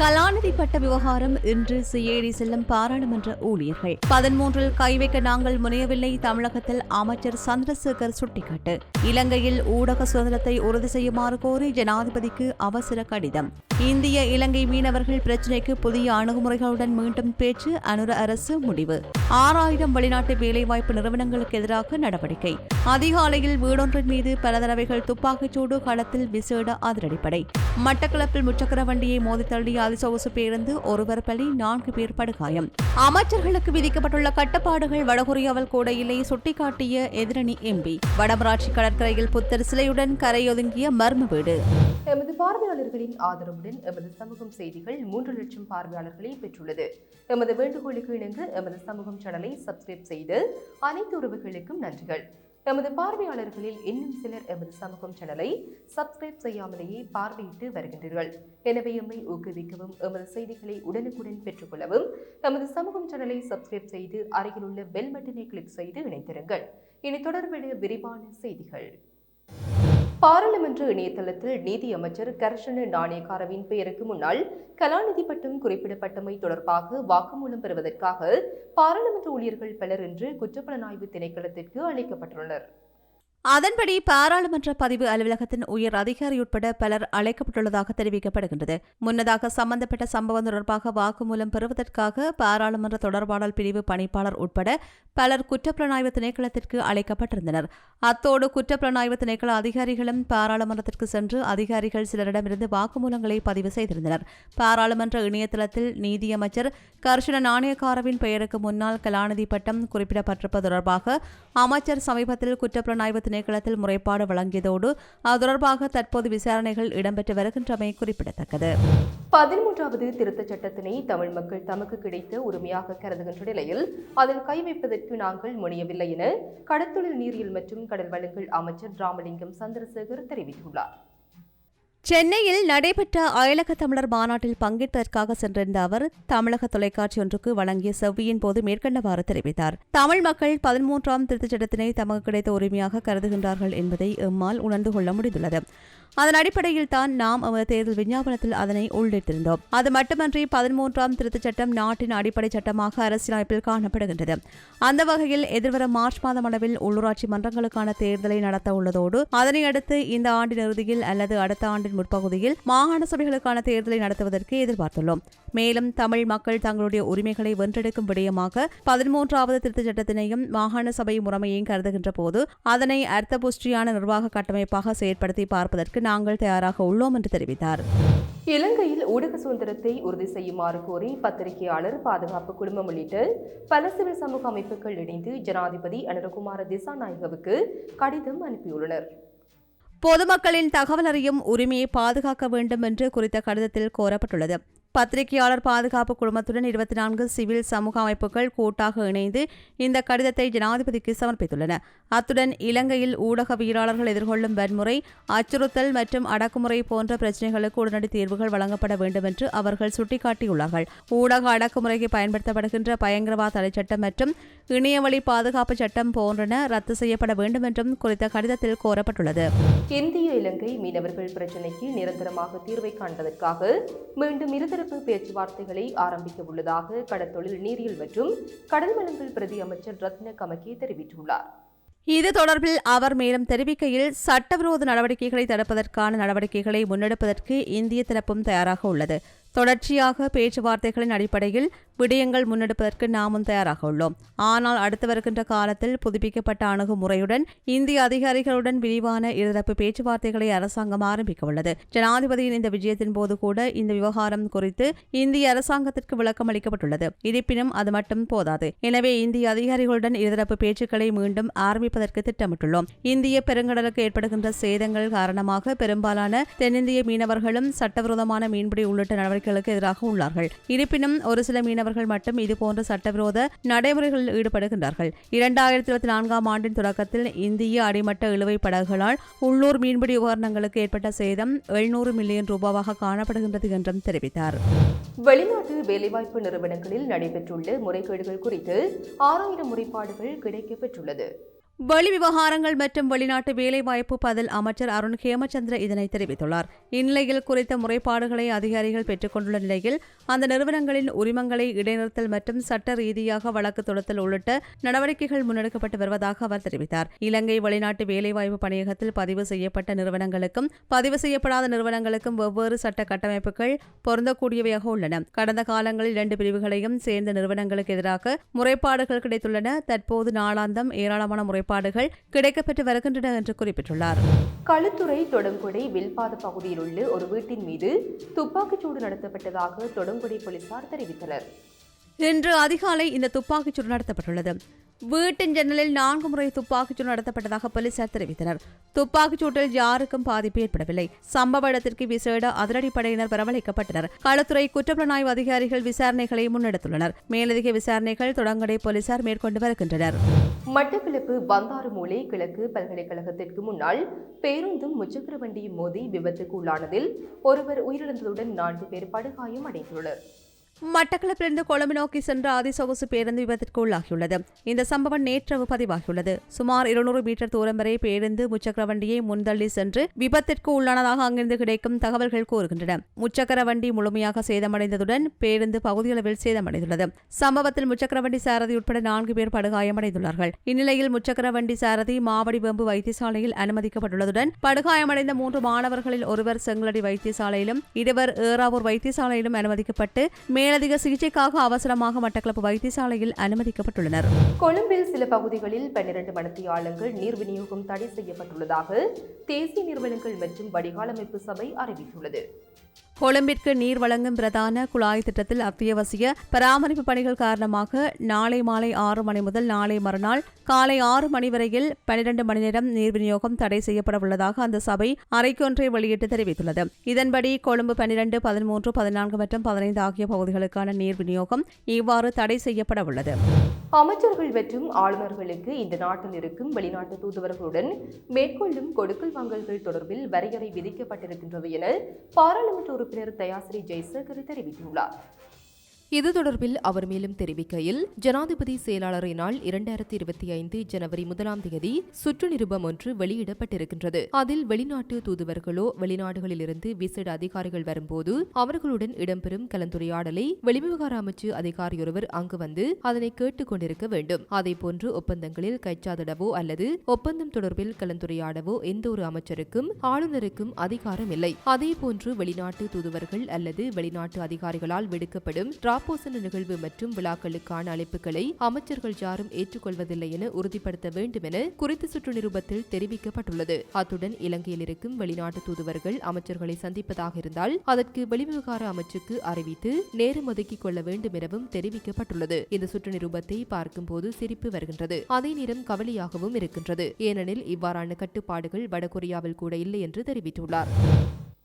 கலாநிதி பட்ட விவகாரம் இன்று சிஏடி செல்லும் பாராளுமன்ற ஊழியர்கள். பதிமூன்றில் கை வைக்க நாங்கள் முனையவில்லை தமிழகத்தில் அமைச்சர் சந்திரசேகர் சுட்டிக்காட்டு. இலங்கையில் ஊடக சுதந்திரத்தை உறுதி செய்யுமாறு கோரி ஜனாதிபதிக்கு அவசர கடிதம். இந்திய இலங்கை மீனவர்கள் பிரச்சினைக்கு புதிய அணுகுமுறைகளுடன் மீண்டும் பேச்சு அனுர அரசு முடிவு. ஆறாயிரம் வெளிநாட்டு வேலைவாய்ப்பு நிறுவனங்களுக்கு எதிராக நடவடிக்கை. அதிகாலையில் வீடொன்றின் மீது பல தடவைகள் துப்பாக்கிச்சூடு களத்தில் விசேட அதிரடிப்படை. மட்டக்களப்பில் முச்சக்கர வண்டியை மோதி தள்ளிய அதிசொகுசு பேருந்து ஒருவர் பலி நான்கு பேர் படுகாயம். அமைச்சர்களுக்கு விதிக்கப்பட்டுள்ள கட்டுப்பாடுகள் வடகொரியாவில் கூட இல்லை சுட்டிக்காட்டிய எதிரணி எம்பி வடமராட்சி கடற்கரையில் புத்தர் சிலையுடன் கரையொதுங்கிய மர்ம வீடு. எமது பார்வையாளர்களின் ஆதரவுடன் எமது சமூகம் செய்திகள் மூன்று லட்சம் பார்வையாளர்களை பெற்றுள்ளது. எமது வேண்டுகோளுக்கு இணங்க எமது சமூகம் சேனலை சப்ஸ்கிரைப் செய்து அனைத்து உறவுகளுக்கும் நன்றிகள். எமது பார்வையாளர்களில் இன்னும் சிலர் எமது சமூகம் சேனலை சப்ஸ்கிரைப் செய்யாமலேயே பார்வையிட்டு வருகின்றீர்கள். எனவே எம்மை ஊக்குவிக்கவும் எமது செய்திகளை உடனுக்குடன் பெற்றுக்கொள்ளவும் எமது சமூகம் சேனலை சப்ஸ்கிரைப் செய்து அருகிலுள்ள பெல் பட்டனை கிளிக் செய்து இணைத்திருங்கள் இனி தொடர்புடைய விரிவான செய்திகள். பாராளுமன்ற இணையதளத்தில் நீதி அமைச்சர் கர்ஷன நாணயக்காரவின் பெயருக்கு முன்னால் கலாநிதி பட்டம் குறிப்பிடப்பட்டமை தொடர்பாக வாக்குமூலம் பெறுவதற்காக பாராளுமன்ற ஊழியர்கள் பலர் இன்று குற்றப்புலனாய்வு திணைக்களத்திற்கு அழைக்கப்பட்டுள்ளனர். அதன்படி பாராளுமன்ற பதிவு அலுவலகத்தின் உயர் அதிகாரி உட்பட பலர் அழைக்கப்பட்டுள்ளதாக தெரிவிக்கப்படுகின்றது. முன்னதாக சம்பந்தப்பட்ட சம்பவம் தொடர்பாக வாக்குமூலம் பெறுவதற்காக பாராளுமன்ற தொடர்பாடல் பிரிவு பணிப்பாளர் உட்பட பலர் குற்றப்புலனாய்வு திணைக்களத்திற்கு அழைக்கப்பட்டிருந்தனர். அத்தோடு குற்றப்புலனாய்வு திணைக்கள அதிகாரிகளும் பாராளுமன்றத்திற்கு சென்று அதிகாரிகள் சிலரிடமிருந்து வாக்குமூலங்களை பதிவு செய்திருந்தனர். பாராளுமன்ற இணையதளத்தில் நீதியமைச்சர் கர்ஷன நாணயக்காரவின் பெயருக்கு முன்னால் கலாநிதி பட்டம் குறிப்பிடப்பட்டிருப்பது தொடர்பாக அமைச்சர் சமீபத்தில் குற்றப்புலனாய்வு திணைக்களத்தில் முறைப்பாடு வழங்கியதோடு அது தொடர்பாக தற்போது விசாரணைகள் இடம்பெற்று வருகின்றமை குறிப்பிடத்தக்கது. பதிமூன்றாவது திருத்தச் சட்டத்தினை தமிழ் மக்கள் தமக்கு கிடைத்த உரிமையாக கருதுகின்ற நிலையில் அதில் கை வைப்பதற்கு நாங்கள் முனையவில்லை என கடத்தொழில் நீரியல் மற்றும் கடல் வளங்கள் அமைச்சர் ராமலிங்கம் சந்திரசேகர் தெரிவித்துள்ளார். சென்னையில் நடைபெற்ற அயலக தமிழர் மாநாட்டில் பங்கேற்பதற்காக சென்றிருந்த அவர் தமிழக தொலைக்காட்சி ஒன்றுக்கு வழங்கிய செவ்வியின் போது மேற்கண்டவாறு தெரிவித்தார். தமிழ் மக்கள் பதிமூன்றாம் திருத்தச் சட்டத்தினை தமக்கு கிடைத்த உரிமையாக கருதுகின்றார்கள் என்பதை எம்மால் உணர்ந்து கொள்ள முடிந்துள்ளது. அதன் அடிப்படையில் தான் நாம் அவர் தேர்தல் விஞ்ஞாபனத்தில் அதனை உள்ளிட்டிருந்தோம். அது மட்டுமன்றி பதிமூன்றாம் திருத்தச் சட்டம் நாட்டின் அடிப்படை சட்டமாக அரசியலமைப்பில் காணப்படுகின்றது. அந்த வகையில் எதிர்வரும் மார்ச் மாதம் அளவில் உள்ளூராட்சி மன்றங்களுக்கான தேர்தலை நடத்த உள்ளதோடு அதனை அடுத்து இந்த ஆண்டின் இறுதியில் அல்லது அடுத்த ஆண்டின் முற்பகுதியில் மாகாண சபைகளுக்கான தேர்தலை நடத்துவதற்கு எதிர்பார்த்துள்ளோம். மேலும் தமிழ் மக்கள் தங்களுடைய உரிமைகளை வென்றெடுக்கும் விடயமாக பதிமூன்றாவது திருத்தச் சட்டத்தினையும் மாகாண சபை முறைமையையும் கருதுகின்ற போது அதனை அர்த்தபுஷ்டியான நிர்வாக கட்டமைப்பாக செயற்படுத்தி பார்ப்பதற்கு நாங்கள் தயாராக உள்ளோம் என்று தெரிவித்தார். இலங்கையில் ஊடக சுதந்திரத்தை உறுதி செய்யுமாறு கோரி பத்திரிகையாளர் பாதுகாப்பு குழுமம் உள்ளிட்ட பல சிவில் சமூக அமைப்புகள் இணைந்து ஜனாதிபதி அனுரகுமார திசாநாயகவுக்கு கடிதம் அனுப்பியுள்ளனர். பொதுமக்களின் தகவல் அறியும் உரிமையை பாதுகாக்க வேண்டும் என்று குறித்த கடிதத்தில் கோரப்பட்டுள்ளது. பத்திரிகையாளர் பாதுகாப்பு குழுமத்துடன் இருபத்தி நான்கு சிவில் சமூக அமைப்புகள் கூட்டாக இணைந்து இந்த கடிதத்தை ஜனாதிபதிக்கு சமர்ப்பித்துள்ளன. அத்துடன் இலங்கையில் ஊடகவியலாளர்கள் எதிர்கொள்ளும் வன்முறை அச்சுறுத்தல் மற்றும் அடக்குமுறை போன்ற பிரச்சினைகளுக்கு உடனடி தீர்வுகள் வழங்கப்பட வேண்டும் என்று அவர்கள் சுட்டிக்காட்டியுள்ளார்கள். ஊடக அடக்குமுறைக்கு பயன்படுத்தப்படுகின்ற பயங்கரவாத தடை சட்டம் மற்றும் இணையவழி பாதுகாப்பு சட்டம் போன்றன ரத்து செய்யப்பட வேண்டும் என்றும் குறித்த கடிதத்தில் கோரப்பட்டுள்ளது. இந்திய இலங்கை மீனவர்கள் பிரச்சினைக்கு நிரந்தரமாக தீர்வை காண்பதற்காக மீண்டும் இருதரப்பு பேச்சுவார்த்தைகளை ஆரம்பிக்க உள்ளதாக கடற்தொழில் நீரியல் மற்றும் கடல் வளங்கள் பிரதி அமைச்சர் ரத்ன கமகே தெரிவித்துள்ளார். இது தொடர்பில் அவர் மேலும் தெரிவிக்கையில் சட்டவிரோத நடவடிக்கைகளை தடுப்பதற்கான நடவடிக்கைகளை முன்னெடுப்பதற்கு இந்திய தரப்பும் தயாராக உள்ளது. தொடர்ச்சியாக பேச்சுவார்த்தைகளின் அடிப்படையில் விடயங்கள் முன்னெடுப்பதற்கு நாமும் தயாராக உள்ளோம். ஆனால் அடுத்து வருகின்ற காலத்தில் புதுப்பிக்கப்பட்ட அணுகுமுறையுடன் இந்திய அதிகாரிகளுடன் விரிவான இருதரப்பு பேச்சுவார்த்தைகளை அரசாங்கம் ஆரம்பிக்க உள்ளது. ஜனாதிபதியின் இந்த விஜயத்தின் போது கூட இந்த விவகாரம் குறித்து இந்திய அரசாங்கத்திற்கு விளக்கம் அளிக்கப்பட்டுள்ளது. இருப்பினும் அது மட்டும் போதாது. எனவே இந்திய அதிகாரிகளுடன் இருதரப்பு பேச்சுக்களை மீண்டும் ஆரம்பிப்பதற்கு திட்டமிட்டுள்ளோம். இந்திய பெருங்கடலுக்கு ஏற்படுகின்ற சேதங்கள் காரணமாக பெரும்பாலான தென்னிந்திய மீனவர்களும் சட்டவிரோதமான மீன்பிடி உள்ளிட்ட நடவடிக்கை நடவடிக்கைகளுக்கு எதிராக உள்ளார்கள். இருப்பினும் ஒரு சில மீனவர்கள் மட்டும் இதுபோன்ற சட்டவிரோத நடைமுறைகளில் ஈடுபடுகின்றார்கள். இரண்டாயிரத்தி இருபத்தி நான்காம் ஆண்டின் தொடக்கத்தில் இந்திய அடிமட்ட இழுவை படகுகளால் உள்ளூர் மீன்பிடி உபகரணங்களுக்கு ஏற்பட்ட சேதம் எழுநூறு மில்லியன் ரூபாவாக காணப்படுகின்றது என்றும் தெரிவித்தார். வெளிநாட்டு வேலைவாய்ப்பு நிறுவனங்களில் நடைபெற்றுள்ள முறைகேடுகள் குறித்து ஆறாயிரம் முறைப்பாடுகள் கிடைக்கப்பெற்றுள்ளது. வெளி விவகாரங்கள் மற்றும் வெளிநாட்டு வேலைவாய்ப்பு பதில் அமைச்சர் அருண் ஹேமச்சந்திர இதனை தெரிவித்துள்ளார். இந்நிலையில் குறித்த முறைப்பாடுகளை அதிகாரிகள் பெற்றுக்கொண்டுள்ள நிலையில் அந்த நிறுவனங்களின் உரிமங்களை இடைநிறுத்தல் மற்றும் சட்ட ரீதியாக வழக்கு தொடுத்தல் உள்ளிட்ட நடவடிக்கைகள் முன்னெடுக்கப்பட்டு வருவதாக அவர் தெரிவித்தார். இலங்கை வெளிநாட்டு வேலைவாய்ப்பு பணியகத்தில் பதிவு செய்யப்பட்ட நிறுவனங்களுக்கும் பதிவு செய்யப்படாத நிறுவனங்களுக்கும் வெவ்வேறு சட்ட கட்டமைப்புகள் பொருந்தக்கூடியவையாக உள்ளன. கடந்த காலங்களில் இரண்டு பிரிவுகளையும் சேர்ந்த நிறுவனங்களுக்கு எதிராக முறைப்பாடுகள் கிடைத்துள்ளன. தற்போது நாளாந்தம் ஏராளமான ஏற்பாடுகள் கிடைக்கப்பெற்று வருகின்றன என்று குறிப்பிட்டுள்ளார். களுத்துறை தொடங்குடை வில்பாத பகுதியில் உள்ள ஒரு வீட்டின் மீது துப்பாக்கிச்சூடு நடத்தப்பட்டதாக தொடங்குடை போலீசார் தெரிவித்தனர். இன்று அதிகாலை இந்த துப்பாக்கிச்சூடு நடத்தப்பட்டுள்ளது. வீட்டின் ஜன்னலில் நான்கு முறை துப்பாக்கிச்சூடு நடத்தப்பட்டதாக போலீசார் தெரிவித்தனர். துப்பாக்கிச்சூட்டில் யாருக்கும் பாதிப்பு ஏற்படவில்லை. சம்பவ இடத்திற்கு விசேட அதிரடிப்படையினர் வரவழைக்கப்பட்டனர். களத்துறை குற்றப்புலனாய்வு அதிகாரிகள் விசாரணைகளை முன்னெடுத்துள்ளனர். மேலதிக விசாரணைகள் தொடங்கடை போலீசார் மேற்கொண்டு வருகின்றனர். மட்டக்களப்பு பந்தாறுமூலை கிழக்கு பல்கலைக்கழகத்திற்கு முன்னால் பேருந்தும் முச்சக்கர வண்டியும் மோதி விபத்துக்கு உள்ளானதில் ஒருவர் உயிரிழந்ததுடன் நான்கு பேர் படுகாயம் அடைந்துள்ளனர். மட்டக்களப்பிலிருந்து கொழும்பு நோக்கி சென்ற அதிசொகுசு பேருந்து விபத்திற்கு உள்ளாகியுள்ளது. இந்த சம்பவம் நேற்றவு பதிவாகியுள்ளது. சுமார் இருநூறு மீட்டர் தூரம் வரை பேருந்து முச்சக்கர வண்டியை முன்தள்ளி சென்று விபத்திற்கு உள்ளானதாக அங்கிருந்து கிடைக்கும் தகவல்கள் கூறுகின்றன. முச்சக்கர வண்டி முழுமையாக சேதமடைந்ததுடன் பேருந்து பகுதியளவில் சேதமடைந்துள்ளது. சம்பவத்தில் முச்சக்கர வண்டி சாரதி உட்பட நான்கு பேர் படுகாயமடைந்துள்ளார்கள். இந்நிலையில் முச்சக்கர வண்டி சாரதி மாவடிவேம்பு வைத்தியசாலையில் அனுமதிக்கப்பட்டுள்ளதுடன் படுகாயமடைந்த மூன்று மாணவர்களில் ஒருவர் செங்கலடி வைத்தியசாலையிலும் இருவர் ஏறாவூர் வைத்தியசாலையிலும் அனுமதிக்கப்பட்டு மேலதிக சிகிச்சைக்காக அவசரமாக மட்டக்களப்பு வைத்தியசாலையில் அனுமதிக்கப்பட்டுள்ளனர். கொழும்பில் சில பகுதிகளில் பன்னிரண்டு மணத்தியாளங்கள் நீர் விநியோகம் தடை செய்யப்பட்டுள்ளதாக தேசிய நிறுவனங்கள் மற்றும் வடிகாலமைப்பு சபை அறிவித்துள்ளது. கொழும்பிற்கு நீர் வழங்கும் பிரதான குழாய் திட்டத்தில் அத்தியாவசிய பராமரிப்பு பணிகள் காரணமாக நாளை மாலை ஆறு மணி முதல் நாளை மறுநாள் காலை ஆறு மணி வரையில் பனிரெண்டு மணி நேரம் நீர் விநியோகம் தடை செய்யப்பட உள்ளதாக அந்த சபை அறைக்கொன்றை வெளியிட்டு தெரிவித்துள்ளது. இதன்படி கொழும்பு பனிரெண்டு பதிமூன்று பதினான்கு மற்றும் பதினைந்து ஆகிய பகுதிகளுக்கான நீர் விநியோகம் இவ்வாறு தடை செய்யப்பட உள்ளது. அமைச்சர்கள் மற்றும் ஆளுநர்களுக்கு இந்த நாட்டில் இருக்கும் வெளிநாட்டு தூதுவர்களுடன் மேற்கொள்ளும் கொடுக்கல் வாங்கல்கள் தொடர்பில் வரையறை விதிக்கப்பட்டிருக்கின்றது என பாராளுமன்ற உறுப்பினர் தயாசிரி ஜெயசேகர் தெரிவித்துள்ளார். இது தொடர்பில் அவர் மேலும் தெரிவிக்கையில் ஜனாதிபதி செயலாளரினால் இரண்டாயிரத்தி இருபத்தி ஐந்து ஜனவரி முதலாம் தேதி சுற்று நிருபம் ஒன்று வெளியிடப்பட்டிருக்கின்றது. அதில் வெளிநாட்டு தூதுவர்களோ வெளிநாடுகளிலிருந்து விசேட அதிகாரிகள் வரும்போது அவர்களுடன் இடம்பெறும் கலந்துரையாடலை வெளிவிவகார அமைச்சு அதிகாரியொருவர் அங்கு வந்து அதனை கேட்டுக் கொண்டிருக்க வேண்டும். அதேபோன்று ஒப்பந்தங்களில் கைச்சாதிடவோ அல்லது ஒப்பந்தம் தொடர்பில் கலந்துரையாடவோ எந்த ஒரு அமைச்சருக்கும் ஆளுநருக்கும் அதிகாரம் இல்லை அதேபோன்று வெளிநாட்டு தூதுவர்கள் அல்லது வெளிநாட்டு அதிகாரிகளால் விடுக்கப்படும் டிராப்போசன நிகழ்வு மற்றும் விழாக்களுக்கான அழைப்புகளை அமைச்சர்கள் யாரும் ஏற்றுக்கொள்வதில்லை என உறுதிப்படுத்த வேண்டும் என குறித்த சுற்று நிருபத்தில் தெரிவிக்கப்பட்டுள்ளது. அத்துடன் இலங்கையில் இருக்கும் வெளிநாட்டு தூதுவர்கள் அமைச்சர்களை சந்திப்பதாக இருந்தால் அதற்கு வெளிவிவகார அமைச்சுக்கு அறிவித்து நேரம் ஒதுக்கிக் கொள்ள வேண்டும் எனவும் தெரிவிக்கப்பட்டுள்ளது. இந்த சுற்று நிருபத்தை பார்க்கும்போது சிரிப்பு வருகின்றது. அதே நேரம் கவலையாகவும் இருக்கின்றது. ஏனெனில் இவ்வாறான கட்டுப்பாடுகள் வடகொரியாவில் கூட இல்லை என்று தெரிவித்துள்ளார்.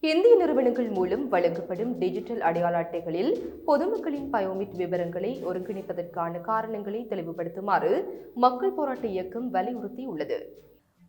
இந்திய நிறுவனங்கள் மூலம் வழங்கப்படும் டிஜிட்டல் அடையாள அட்டைகளில் பொதுமக்களின் பயோமெட் விவரங்களை ஒருங்கிணைப்பதற்கான காரணங்களை தெளிவுபடுத்துமாறு மக்கள் போராட்ட இயக்கம் வலியுறுத்தியுள்ளது.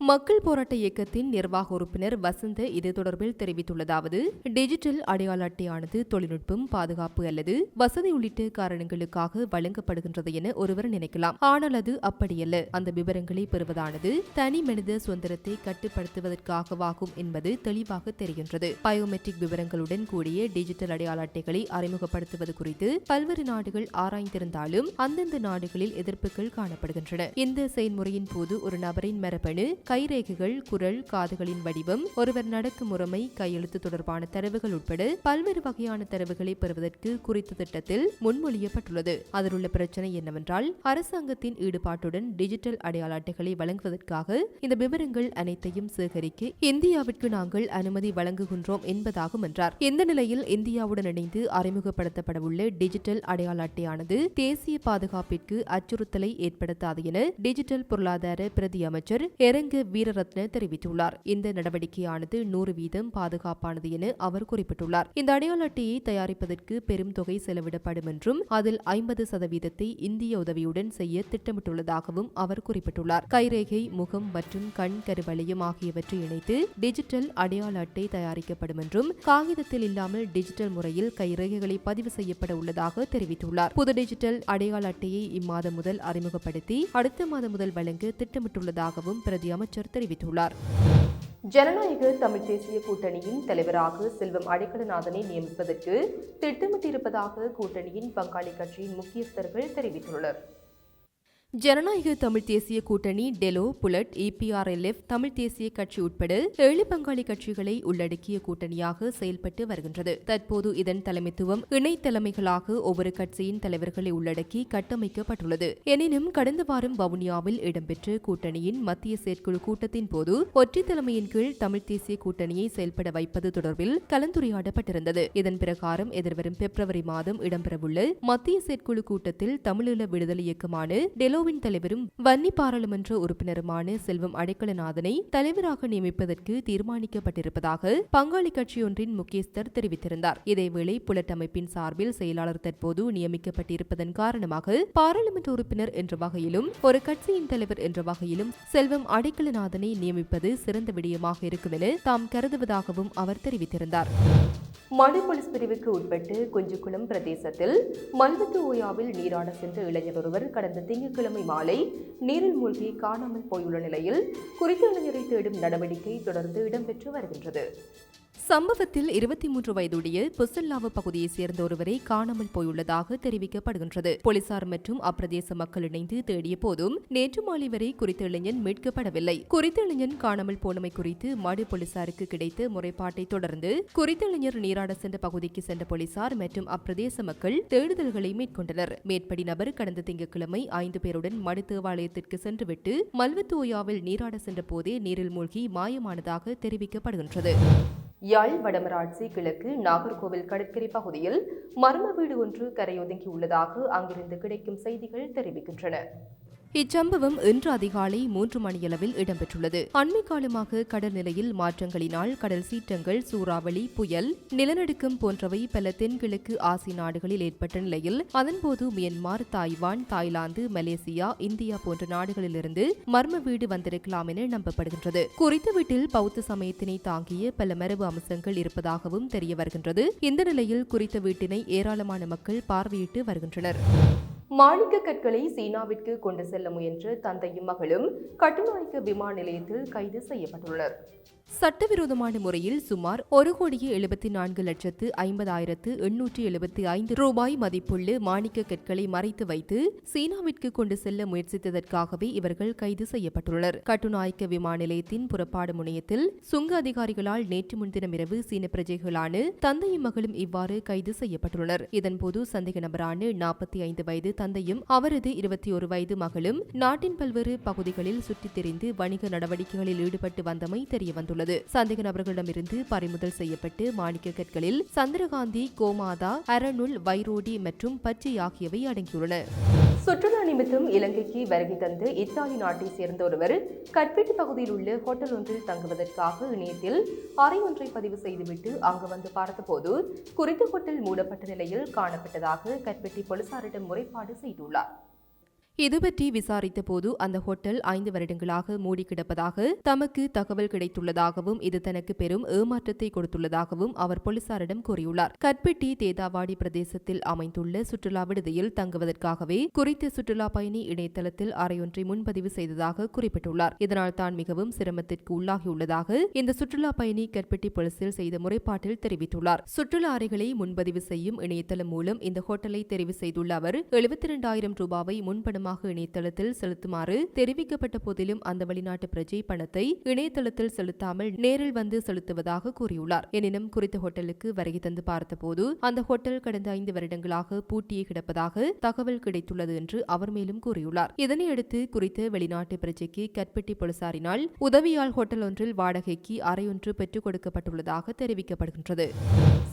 மக்கள் போராட்ட இயக்கத்தின் நிர்வாக உறுப்பினர் வசந்த இது தொடர்பில் தெரிவித்துள்ளதாவது டிஜிட்டல் அடையாள அட்டையானது தொழில்நுட்பம் பாதுகாப்பு அல்லது வசதி உள்ளிட்ட காரணங்களுக்காக வழங்கப்படுகின்றது என ஒருவர் நினைக்கலாம். ஆனால் அது அப்படியல்ல. அந்த விவரங்களை பெறுவதானது தனி மனித சுதந்திரத்தை கட்டுப்படுத்துவதற்காகவாகும் என்பது தெளிவாக தெரிகின்றது. பயோமெட்ரிக் விவரங்களுடன் கூடிய டிஜிட்டல் அடையாள அட்டைகளை அறிமுகப்படுத்துவது குறித்து பல்வேறு நாடுகள் ஆராய்ந்திருந்தாலும் அந்தந்த நாடுகளில் எதிர்ப்புகள் காணப்படுகின்றன. இந்த செயல்முறையின் போது ஒரு நபரின் மரபணு கைரேகைகள் குரல் காதுகளின் வடிவம் ஒருவர் நடக்கும் முறைமை கையெழுத்து தொடர்பான தரவுகள் உட்பட பல்வேறு வகையான தரவுகளை பெறுவதற்கு குறித்த திட்டத்தில் முன்மொழியப்பட்டுள்ளது. அதில் உள்ள பிரச்சனை என்னவென்றால் அரசாங்கத்தின் ஈடுபாட்டுடன் டிஜிட்டல் அடையாள அட்டைகளை வழங்குவதற்காக இந்த விவரங்கள் அனைத்தையும் சேகரிக்க இந்தியாவிற்கு நாங்கள் அனுமதி வழங்குகின்றோம் என்பதாகும் என்றார். இந்த நிலையில் இந்தியாவுடன் இணைந்து அறிமுகப்படுத்தப்படவுள்ள டிஜிட்டல் அடையாள அட்டையானது தேசிய பாதுகாப்பிற்கு அச்சுறுத்தலை ஏற்படுத்தாது என டிஜிட்டல் பொருளாதார பிரதி அமைச்சர் எரங்க துமிந்த வீரரத்ன தெரிவித்துள்ளார். இந்த நடவடிக்கையானது நூறு வீதம் பாதுகாப்பானது என அவர் குறிப்பிட்டுள்ளார். இந்த அடையாள அட்டையை தயாரிப்பதற்கு பெரும் தொகை செலவிடப்படும் என்றும் அதில் ஐம்பது சதவீதத்தை இந்திய உதவியுடன் செய்ய திட்டமிட்டுள்ளதாகவும் அவர் குறிப்பிட்டுள்ளார். கைரேகை முகம் மற்றும் கண் கருவளையம் ஆகியவற்றை இணைத்து டிஜிட்டல் அடையாள அட்டை தயாரிக்கப்படும் என்றும் காகிதத்தில் இல்லாமல் டிஜிட்டல் முறையில் கைரேகைகளை பதிவு செய்யப்பட உள்ளதாக தெரிவித்துள்ளார். புது டிஜிட்டல் அடையாள அட்டையை இம்மாதம் முதல் அறிமுகப்படுத்தி அடுத்த மாதம் முதல் வழங்க திட்டமிட்டுள்ளதாகவும் பிரதி அமைச்சர் தெரிவித்துள்ளார். ஜனநாயக தமிழ் தேசிய கூட்டணியின் தலைவராக செல்வம் அடிக்கடநாதனை நியமிப்பதற்கு திட்டமிட்டிருப்பதாக கூட்டணியின் பங்காளி கட்சியின் முக்கியஸ்தர்கள் தெரிவித்துள்ளனர். ஜனநாயக தமிழ் தேசிய கூட்டணி டெலோ புலட் இபிஆர்எல்எஃப் தமிழ் தேசிய கட்சி உட்பட ஏழு பங்காளி கட்சிகளை உள்ளடக்கிய கூட்டணியாக செயல்பட்டு வருகின்றது. தற்போது இதன் தலைமைத்துவம் இணை தலைமைகளாக ஒவ்வொரு கட்சியின் தலைவர்களை உள்ளடக்கி கட்டமைக்கப்பட்டுள்ளது. எனினும் கடந்த வாரம் வவுனியாவில் இடம்பெற்ற கூட்டணியின் மத்திய செயற்குழு கூட்டத்தின் போது ஒற்றை தலைமையின் கீழ் தமிழ் தேசிய கூட்டணியை செயல்பட வைப்பது தொடர்பில் கலந்துரையாடப்பட்டிருந்தது. இதன் பிரகாரம் எதிர்வரும் பிப்ரவரி மாதம் இடம்பெறவுள்ள மத்திய செயற்குழு கூட்டத்தில் தமிழீழ விடுதலை இயக்கமான டெலோ இஸ்ரோவின் தலைவரும் வன்னி பாராளுமன்ற உறுப்பினருமான செல்வம் அடைக்கலநாதனை தலைவராக நியமிப்பதற்கு தீர்மானிக்கப்பட்டிருப்பதாக பங்காளி கட்சியொன்றின் முக்கியஸ்தர் தெரிவித்திருந்தார். இதேவேளை புலட் அமைப்பின் சார்பில் செயலாளர் தற்போது நியமிக்கப்பட்டிருப்பதன் காரணமாக பாராளுமன்ற உறுப்பினர் என்ற வகையிலும் ஒரு கட்சியின் தலைவர் என்ற வகையிலும் செல்வம் அடைக்கலநாதனை நியமிப்பது சிறந்த விடயமாக இருக்கும் என தாம் கருதுவதாகவும் அவர் தெரிவித்திருந்தார். மடு போலீஸ் பிரிவுக்கு உட்பட்டு குஞ்சுக்குளம் பிரதேசத்தில் மல்வத்து ஓயாவில் நீராட சென்ற இளைஞர் ஒருவர் கடந்த திங்கட்கிழமை மாலை நீரில் மூழ்கி காணாமல் போயுள்ள நிலையில் குறித்த இளைஞரை தேடும் நடவடிக்கை தொடர்ந்து இடம்பெற்று வருகின்றது. சம்பவத்தில் இருபத்தி மூன்று வயதுடைய புசல்லாவு பகுதியைச் சேர்ந்த ஒருவரை காணாமல் போயுள்ளதாக தெரிவிக்கப்படுகின்றது. போலீசார் மற்றும் அப்பிரதேச மக்கள் இணைந்து தேடிய போதும் நேற்று மாலை வரை குறித்த இளைஞன் மீட்கப்படவில்லை. குறித்த இளைஞன் காணாமல் போனமை குறித்து மாடு போலீசாருக்கு கிடைத்த முறைப்பாட்டை தொடர்ந்து குறித்த இளைஞர் நீராட சென்ற பகுதிக்கு சென்ற போலீசார் மற்றும் அப்பிரதேச மக்கள் தேடுதல்களை மேற்கொண்டனர். மேற்படி நபர் கடந்த திங்கட்கிழமை ஐந்து பேருடன் மடு தேவாலயத்திற்கு சென்றுவிட்டு மல்வத்தோயாவில் நீராட சென்ற போதே நீரில் மூழ்கி மாயமானதாக தெரிவிக்கப்படுகின்றது. யாழ் வடமராட்சி கிழக்கு நாகர்கோவில் கடற்கரை பகுதியில் மர்ம வீடு ஒன்று கரையொதுங்கியுள்ளதாக அங்கிருந்து கிடைக்கும் செய்திகள் தெரிவிக்கின்றன. இச்சம்பவம் இன்று அதிகாலை மூன்று மணியளவில் இடம்பெற்றுள்ளது. அண்மை காலமாக கடல் நிலையில் மாற்றங்களினால் கடல் சீற்றங்கள் சூறாவளி புயல் நிலநடுக்கம் போன்றவை பல தென்கிழக்கு ஆசிய நாடுகளில் ஏற்பட்ட நிலையில் அதன்போது Myanmar Taiwan Thailand Malaysia India போன்ற நாடுகளிலிருந்து மர்ம வீடு வந்திருக்கலாம் என நம்பப்படுகின்றது. குறித்த வீட்டில் பௌத்த சமயத்தினை தாங்கிய பல மரபு அம்சங்கள் இருப்பதாகவும் தெரிய வருகின்றது. இந்த நிலையில் குறித்த வீட்டினை ஏராளமான மக்கள் பார்வையிட்டு வருகின்றனர். மாணிக்க கற்களை சீனாவிற்கு கொண்டு செல்ல முயன்ற தந்தையும் மகளும் கட்டுநாயக்க விமான நிலையத்தில் கைது செய்யப்பட்டுள்ளனர். சட்டவிரோதமான முறையில் சுமார் ஒரு கோடியே எழுபத்தி நான்கு லட்சத்து ஐம்பதாயிரத்து எண்ணூற்றி எழுபத்தி ஐந்து ரூபாய் மதிப்புள்ள மாணிக்க கற்களை மறைத்து வைத்து சீனாவிற்கு கொண்டு செல்ல முயற்சித்ததற்காகவே இவர்கள் கைது செய்யப்பட்டுள்ளனர். கட்டுநாயக்க விமான நிலையத்தின் புறப்பாடு முனையத்தில் சுங்க அதிகாரிகளால் நேற்று முன்தினம் இரவு சீன பிரஜைகளான தந்தையும் மகளும் இவ்வாறு கைது செய்யப்பட்டுள்ளனர். இதன்போது சந்தேக நபரான நாற்பத்தி ஐந்து வயது தந்தையும் அவரது இருபத்தி ஒரு வயது மகளும் நாட்டின் பல்வேறு பகுதிகளில் சுற்றித் திரிந்து வணிக நடவடிக்கைகளில் ஈடுபட்டு வந்தமை தெரியவந்துள்ளது. சந்தேக நபர்களிடமிருந்து பறிமுதல் செய்யப்பட்டு மாணிக்க கற்களில் சந்திரகாந்தி கோமாதா அரணுல் வைரோடி மற்றும் பச்சை ஆகியவை அடங்கியுள்ளன. சுற்றுலா நிமித்தம் இலங்கைக்கு வருகை தந்து இத்தாலி நாட்டை சேர்ந்த ஒருவர் கட்பெட்டி பகுதியில் உள்ள ஹோட்டல் ஒன்றில் தங்குவதற்காக இணையத்தில் அறை ஒன்றை பதிவு செய்துவிட்டு அங்கு வந்து பார்த்தபோது குறித்த ஹோட்டல் மூடப்பட்ட நிலையில் காணப்பட்டதாக கட்பெட்டி போலீசாரிடம் முறைப்பாடு செய்துள்ளார். இதுபற்றி விசாரித்த போது அந்த ஹோட்டல் ஐந்து வருடங்களாக மூடி கிடப்பதாக தமக்கு தகவல் கிடைத்துள்ளதாகவும் இது தனக்கு பெரும் ஏமாற்றத்தை கொடுத்துள்ளதாகவும் அவர் போலீசாரிடம் கூறியுள்ளார். கட்பெட்டி தேதாவாடி பிரதேசத்தில் அமைந்துள்ள சுற்றுலா விடுதியில் தங்குவதற்காகவே குறித்த சுற்றுலா பயணி இணையதளத்தில் அறையொன்றை முன்பதிவு செய்ததாக குறிப்பிட்டுள்ளார். இதனால் தான் மிகவும் சிரமத்திற்கு உள்ளாகியுள்ளதாக இந்த சுற்றுலா பயணி கட்பெட்டி போலீசில் செய்த முறைப்பாட்டில் தெரிவித்துள்ளார். சுற்றுலா அறைகளை முன்பதிவு செய்யும் இணையதளம் மூலம் இந்த ஹோட்டலை தெரிவு செய்துள்ள அவர் எழுபத்தி இரண்டாயிரம் ரூபாவை முன்பணமாக இணையதளத்தில் செலுத்துமாறு தெரிவிக்கப்பட்ட போதிலும் அந்த வெளிநாட்டு பிரஜை பணத்தை இணையதளத்தில் செலுத்தாமல் நேரில் வந்து செலுத்துவதாக கூறியுள்ளார். எனினும் குறித்த ஹோட்டலுக்கு வருகை தந்து பார்த்தபோது அந்த ஹோட்டல் கடந்த ஐந்து வருடங்களாக பூட்டியே கிடப்பதாக தகவல் கிடைத்துள்ளது என்று அவர் மேலும் கூறியுள்ளார். இதனையடுத்து குறித்த வெளிநாட்டு பிரஜைக்கு கற்பட்டி போலீசாரினால் உதவியால் ஹோட்டல் ஒன்றில் வாடகைக்கு அறையொன்று பெற்றுக் கொடுக்கப்பட்டுள்ளதாக தெரிவிக்கப்படுகின்றது.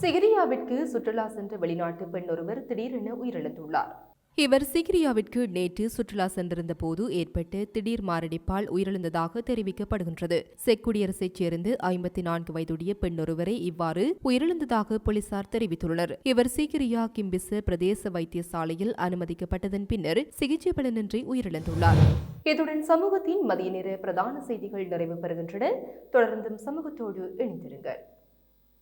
சிகிரியாவிற்கு சுற்றுலா சென்ற வெளிநாட்டு பெண் ஒருவர் திடீரென உயிரிழந்துள்ளார். இவர் சிகிரியாவிற்கு நேற்று சுற்றுலா சென்றிருந்த போது ஏற்பட்ட திடீர் மாரடைப்பால் உயிரிழந்ததாக தெரிவிக்கப்படுகின்றது. செக் குடியரசைச் சேர்ந்து ஐம்பத்தி நான்கு வயதுடைய பெண்ணொருவரை இவ்வாறு உயிரிழந்ததாக போலீசார் தெரிவித்துள்ளனர். இவர் சிகிரியா கிம்பிச பிரதேச வைத்தியசாலையில் அனுமதிக்கப்பட்டதன் பின்னர் சிகிச்சை பலனின்றி உயிரிழந்துள்ளார். இத்துடன் சமூகத்தின் மதிய நேர பிரதான செய்திகள் நிறைவு பெறுகின்றன. தொடர்ந்தும் சமூகத்தோடு இணைந்திருங்கள்.